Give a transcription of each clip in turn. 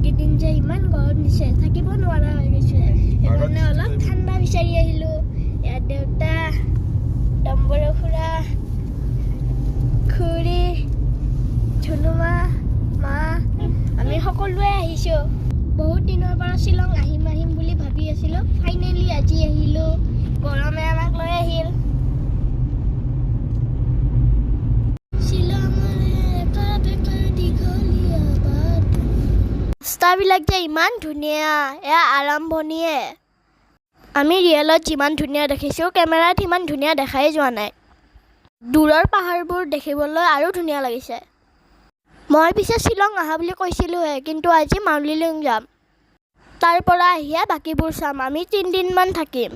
এইকেইদিন যে ইমান গৰম দিছে। থাকিব নোৱাৰা হৈ গৈছে। সেইকাৰণে অলপ ঠাণ্ডা বিচাৰি আহিলোঁ। ইয়াত দেউতা ডম্বৰ খুৰা খুৰী ধুনুমা মা আমি সকলোৱে আহিছোঁ। বহুত দিনৰ পৰা শ্বিলং আহিম আহিম বুলি ভাবি আছিলোঁ। ফাইনেলি আজি আহিলোঁ। গৰমে আমাক লৈ আহিল। ৰাস্তাবিলাক যে ইমান ধুনীয়া এয়া আৰম্ভণিয়ে আমি ৰিয়েলত যিমান ধুনীয়া দেখিছোঁ কেমেৰাত সিমান ধুনীয়া দেখাই যোৱা নাই। দূৰৰ পাহাৰবোৰ দেখিবলৈ আৰু ধুনীয়া লাগিছে। মই পিছে শ্বিলং আহা বুলি কৈছিলোঁহে কিন্তু আজি মাউলিলিং যাম। তাৰ পৰা আহিয়ে বাকীবোৰ চাম আমি তিনিদিনমান থাকিম।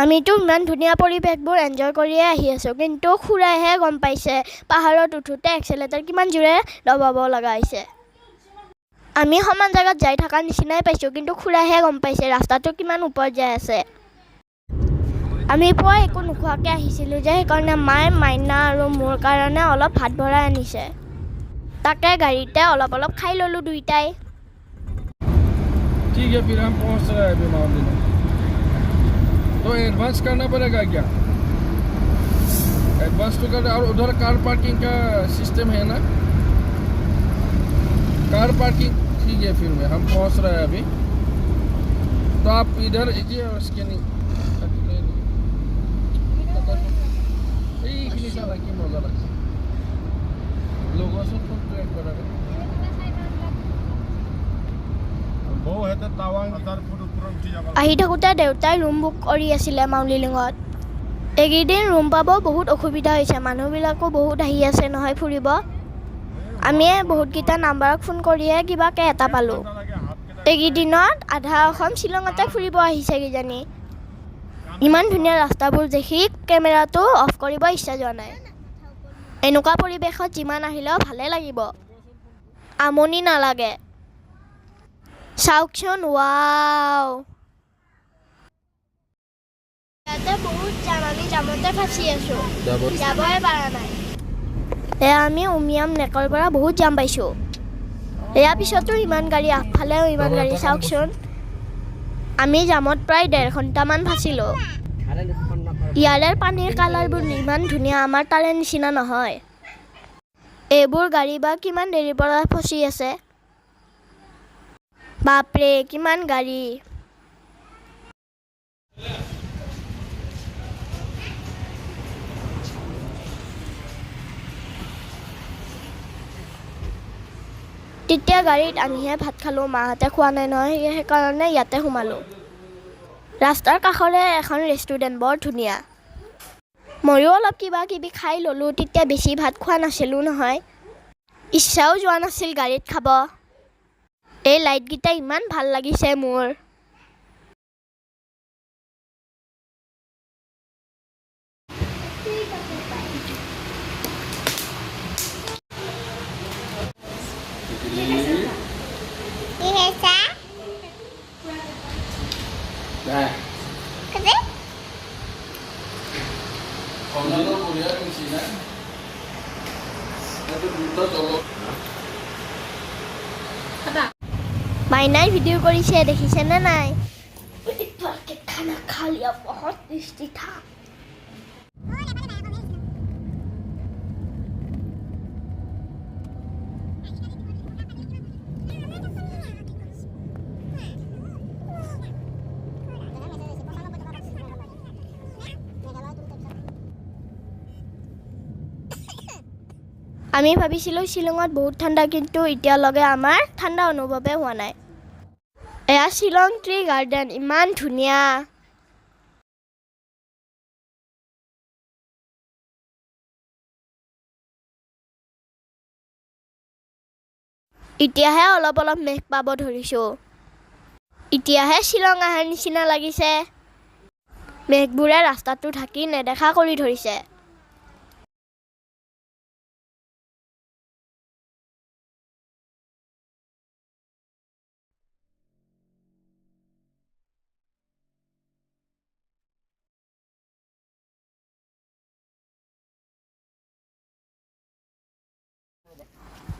আমিতো ইমান ধুনীয়া পৰিৱেশবোৰ এনজয় কৰিয়ে আহি আছোঁ কিন্তু খুৰাইহে গম পাইছে পাহাৰত উঠোঁতে এক্সেলেটাৰ কিমান জোৰে দবাব লগা হৈছে। আমি সমান জেগাত যাই থকাৰ নিচিনাই পাইছোঁ কিন্তু খুৰাইহে গম পাইছে ৰাস্তাটো কিমান ওপৰত যাই আছে। আমি পুৱা একো নোখোৱাকৈ আহিছিলোঁ যে সেইকাৰণে মায়ে মাইনা আৰু মোৰ কাৰণে অলপ ভাত ভৰাই আনিছে। তাকে গাড়ীতে অলপ অলপ খাই ল'লোঁ দুয়োটাই ঠিক আছে तो एडवांस करना पड़ेगा क्या? एडवांस तो कर और उधर कार पार्किंग का सिस्टम है ना? कार पार्किंग ठीक है फिर में, हम पहुँच रहे हैं अभी। तो आप इधर और स्कैनिंग लोगों से ट्रैक करा আহি থাকোঁতে দেউতাই ৰুম বুক কৰি আছিলে মাউলিলিঙত এইকেইদিন ৰুম পাব বহুত অসুবিধা হৈছে, মানুহবিলাকো বহুত আহি আছে নহয় ফুৰিব। আমিয়ে বহুতকেইটা নাম্বাৰক ফোন কৰিয়ে কিবাকৈ এটা পালোঁ। এইকেইদিনত আধা অসম শ্বিলঙতে ফুৰিব আহিছে কিজানি। ইমান ধুনীয়া ৰাস্তাবোৰ দেখি কেমেৰাটো অফ কৰিব ইচ্ছা যোৱা নাই। এনেকুৱা পৰিৱেশত যিমান আহিলেও ভালে লাগিব। আমনি নালাগে। চাওকচোন ৱাও ইয়াতে বহুত যাম আমি জামতে ফাঁচি আছোঁ। যাবই পৰা নাই। এয়া আমি উমিয়াম নেকৰ পৰা বহুত যাম পাইছোঁ। ইয়াৰ পিছতো ইমান গাড়ী আগফালেও ইমান গাড়ী চাওকচোন আমি জামত প্ৰায় ডেৰ ঘণ্টামান ফাঁচিলোঁ। ইয়াৰে পানীৰ কালাৰবোৰ ইমান ধুনীয়া আমাৰ তাৰে নিচিনা নহয়। এইবোৰ গাড়ী বা কিমান দেৰিৰ পৰা ফচি আছে? বাপৰে কিমান গাড়ী? তেতিয়া গাড়ীত আমিহে ভাত খালোঁ মাহঁতে খোৱা নাই নহয় সেই- সেইকাৰণে ইয়াতে সোমালোঁ। ৰাস্তাৰ কাষৰে এখন ৰেষ্টুৰেণ্ট বৰ ধুনীয়া। ময়ো অলপ কিবা কিবি খাই ল'লোঁ তেতিয়া বেছি ভাত খোৱা নাছিলোঁ নহয়। ইচ্ছাও যোৱা নাছিল গাড়ীত খাব। এই লাইটকেইটা ইমান ভাল লাগিছে মোৰ। মাইনাই ভিডিঅ' কৰিছে দেখিছেনে নাই। খানা খা লিয়া বহুত টেষ্টি থা আমি ভাবিছিলোঁ শ্বিলঙত বহুত ঠাণ্ডা কিন্তু এতিয়ালৈকে আমাৰ ঠাণ্ডা অনুভৱে হোৱা নাই। এয়া শ্বিলং ট্ৰি গাৰ্ডেন ইমান ধুনীয়া এতিয়াহে অলপ অলপ মেঘ পাব ধৰিছোঁ এতিয়াহে শ্বিলং অহাৰ নিচিনা লাগিছে মেঘবোৰে ৰাস্তাটো ঢাকি নেদেখা কৰি ধৰিছে।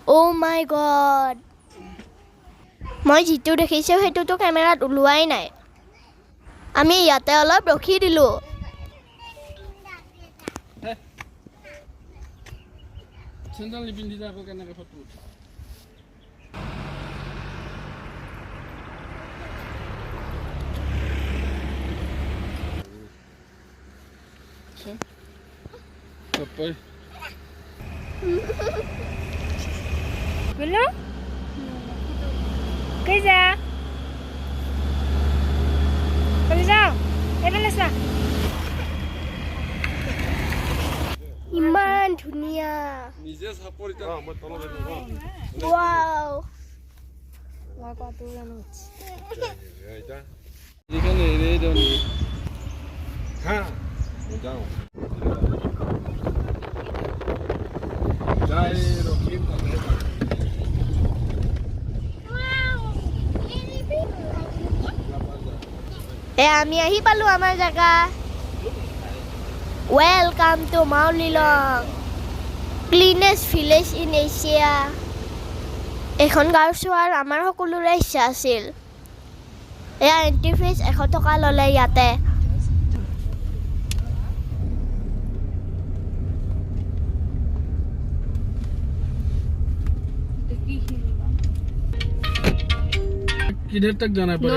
অ' মাই গড মই যিটো দেখিছোঁ সেইটোতো কেমেৰাত ওলোৱাই নাই। আমি ইয়াতে অলপ ৰখি দিলোঁ। Belum? Kerja. Kerja. Eh, mana sah? ইমান ধুনীয়া নিজে চাপৰ এতিয়া মই তলত ৱাও এতিয়া এখানে এড়িয়ে দেও নি হা যাওঁ যাই એ આમી અહી પાલું અમાર જગા welcome to Mawlynnong cleanest village in Asia এখন গাঁও চোৱাৰ আমাৰ সকলোৰে ইচ্ছা আছিল। এয়া এণ্ট্ৰি ফিজ এশ টকা ল'লে ইয়াতে। কিধৰ তাক জনাই পৰে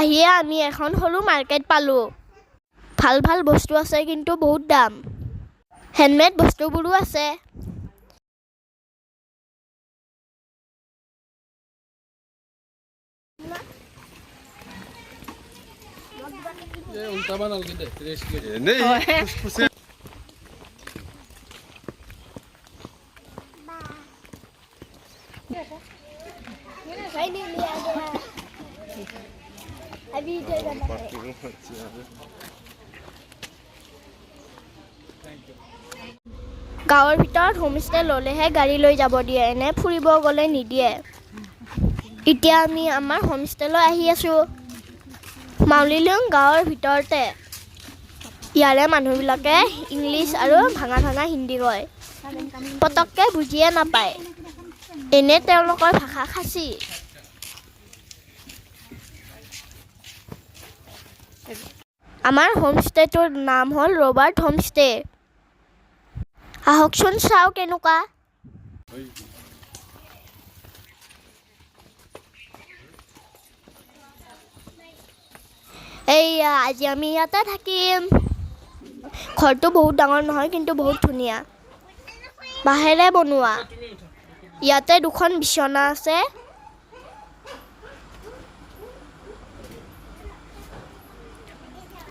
আহিয়ে আমি এখন সৰু মাৰ্কেট পালোঁ। ভালো ভালো বস্তু আছে কিন্তু বহুত দাম। হেণ্ডমেড বস্তুবোৰো আছে। Finally, I গাঁৱৰ ভিতৰত হোমষ্টে ল'লেহে গাড়ী লৈ যাব দিয়ে এনে ফুৰিব গ'লে নিদিয়ে। এতিয়া আমি আমাৰ হোমষ্টেলৈ আহি আছোঁ। মাউলিলুং গাঁৱৰ ভিতৰতে। ইয়াৰে মানুহবিলাকে ইংলিছ আৰু ভাঙা ভাঙা হিন্দী কয়। পটককৈ বুজিয়ে নাপায়। এনে তেওঁলোকৰ ভাষা খাচী। আমাৰ হোমষ্টেটোৰ নাম হ'ল ৰবাৰ্ট হোমষ্টে আহকচোন চাওঁ কেনেকুৱা এইয়া আজি আমি ইয়াতে থাকিম। ঘৰটো বহুত ডাঙৰ নহয়, কিন্তু বহুত ধুনীয়া। বাঁহেৰে বনোৱা। ইয়াতে দুখন বিচনা আছে।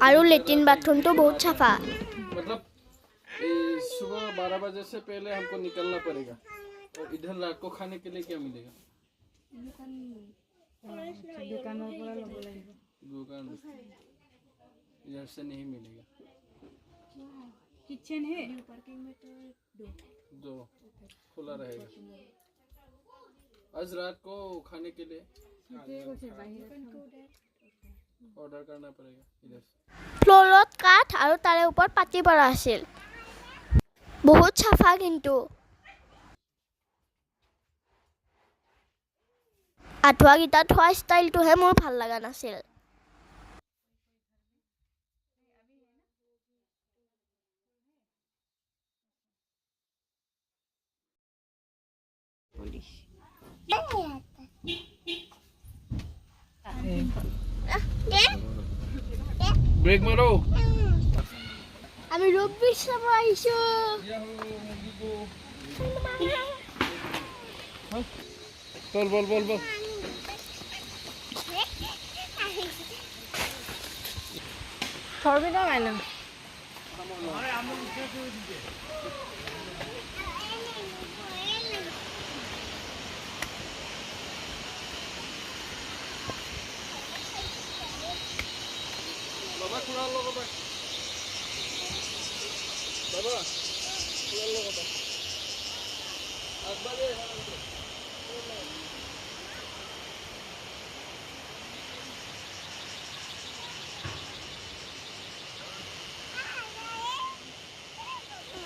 আৰু লেট্ৰিন বাথৰুমটো বহুত চাফা मतलब ये सुबह बारह बजे से पहले हमको निकलना पड़ेगा और इधर रात को खाने के लिए क्या मिलेगा दुकान इधर से नहीं मिलेगा কিচেন হে दो खुला रहेगा आज रात को खाने के लिए ऑर्डर करना पड़ेगा इधर से ফ্ল'ৰত কাঠ আৰু তাৰে ওপৰত পাতি পৰা আছিল বহুত চাফা কিন্তু আঁঠুৱাকেইটা থোৱা ষ্টাইলটোহে মোৰ ভাল লগা নাছিল ব্রেক মারো। আমি ৰূপবীৰ শর্মা আইছো বল বল বল। বল ধরবি না ম্যাডাম বাবা খুড়াৰ লগত। বাবা লগত।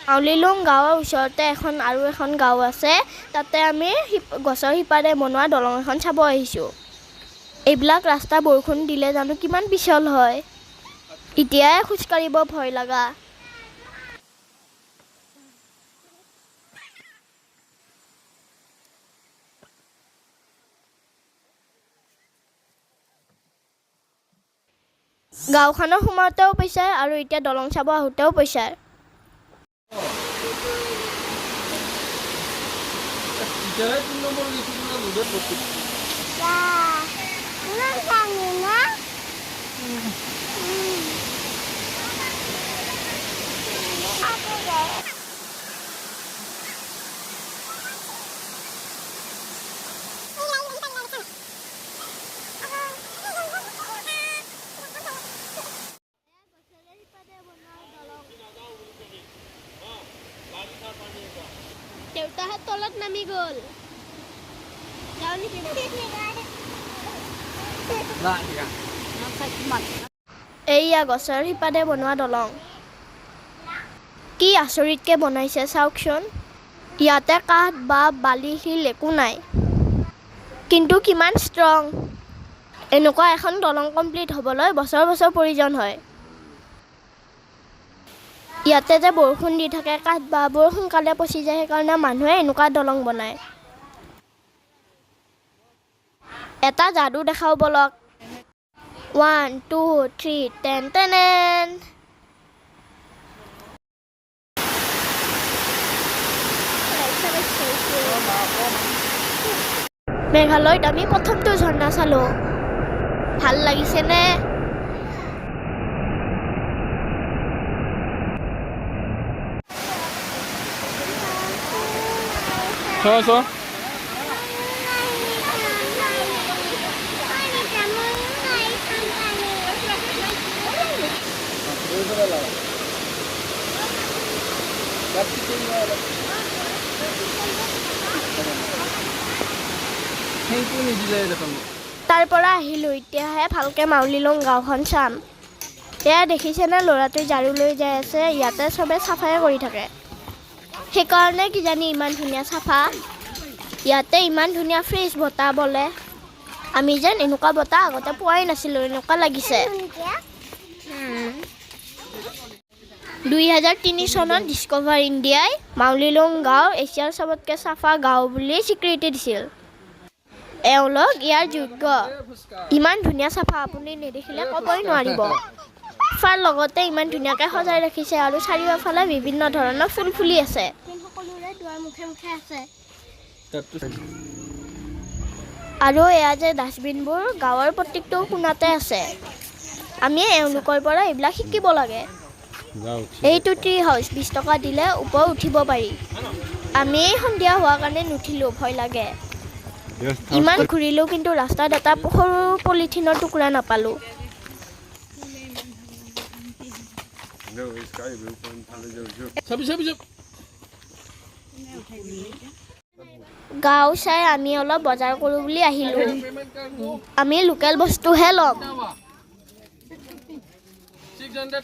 আউলিলুং গাঁৱৰ ওচৰতে এখন আৰু এখন গাঁও আছে তাতে আমি গছৰ শিপাৰে বনোৱা দলং এখন চাব আহিছোঁ এইবিলাক ৰাস্তা বৰষুণ দিলে জানো কিমান পিছল হয় এতিয়াই খোজকাঢ়িব ভয় লগা। গাঁওখনৰ সোমাওঁতেও পইচা আৰু এতিয়া দলং চাব আহোঁতেও পইচা টিচাৰে দেউতাহঁত তলত নামি গ'ল যাওঁ নেকি এইয়া গছৰ শিপাৰে বনোৱা দলং কি আচৰিতকৈ বনাইছে চাওকচোন। ইয়াতে কাঠ বা বালি শিল একো নাই। কিন্তু কিমান ষ্ট্ৰং। এনেকুৱা এখন দলং কমপ্লিট হ'বলৈ বছৰ বছৰ প্ৰয়োজন হয়। ইয়াতে যে বৰষুণ দি থাকে কাঠ বাবোৰ সোনকালে পচি যায় সেইকাৰণে মানুহে এনেকুৱা দলং বনায়। এটা যাদু দেখাও বলক। One two three ten ten মেঘালয়ত আমি প্ৰথমটো ঝৰ্ণা চালোঁ। ভাল লাগিছেনে? চোৱা চোৱা নিদিলে দেখোন। তাৰ পৰা আহিলোঁ, এতিয়াহে ভালকৈ মাউলিলং গাঁওখন চাম। এয়া দেখিছেনে ল'ৰাটোৱে ঝাৰু লৈ যাই আছে, ইয়াতে চবে চাফাই কৰি থাকে। সেইকাৰণে কিজানি ইমান ধুনীয়া চাফা। ইয়াতে ইমান ধুনীয়া ফ্ৰেছ বতাহ বলে। আমি যেন এনেকুৱা বতাহ আগতে পোৱাই নাছিলোঁ, এনেকুৱা লাগিছে। দুই হাজাৰ তিনি চনত ডিস্কভাৰ ইণ্ডিয়াই মাউলিলং গাঁও, এছিয়াৰ চবতকৈ চাফা গাঁও বুলি স্বীকৃতি দিছিল। এওঁলোক ইয়াৰ যোগ্য। ইমান ধুনীয়া চাফা আপুনি নেদেখিলে ক'বই নোৱাৰিব। চাফাৰ লগতে ইমান ধুনীয়াকৈ সজাই ৰাখিছে আৰু চাৰিওফালে বিভিন্ন ধৰণৰ ফুল ফুলি আছে। আৰু এয়া যে ডাষ্টবিনবোৰ গাঁৱৰ প্ৰত্যেকটো কোণাতে আছে। আমি এওঁলোকৰ পৰা এইবিলাক শিকিব লাগে। এইটো ট্ৰি হাউচ বিছ টকা দিলে ওপৰত উঠিব পাৰি। আমি সন্ধিয়া হোৱাৰ কাৰণে নুঠিলোঁ ভয় লাগে। ইমান ঘূৰিলেও কিন্তু ৰাস্তাত এটা সৰু পলিথিনৰ টুকুৰা নাপালোঁ। গাঁও চাই আমি অলপ বজাৰ কৰোঁ বুলি আহিলোঁ। আমি লোকেল বস্তুহে ল'ম। ছিক্স হাণ্ড্ৰেড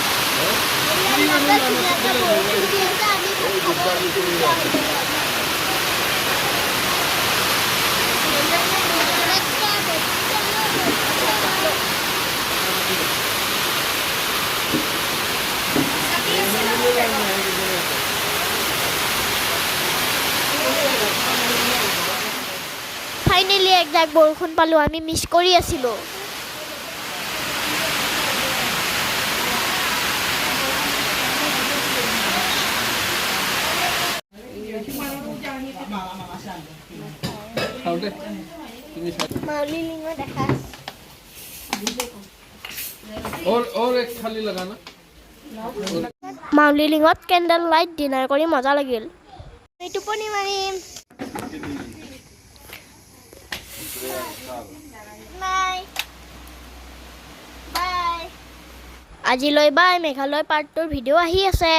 ফাইনেলি একজাক বৰষুণ পালোঁ আমি মিছ কৰি আছিলোঁ। মাউলি লিঙত কেণ্ডেল লাইট ডিনাৰ কৰি মজা লাগিল। টোপনি মাৰিম আজিলৈ বাই মেঘালয় পাৰ্টটোৰ ভিডিঅ' আহি আছে।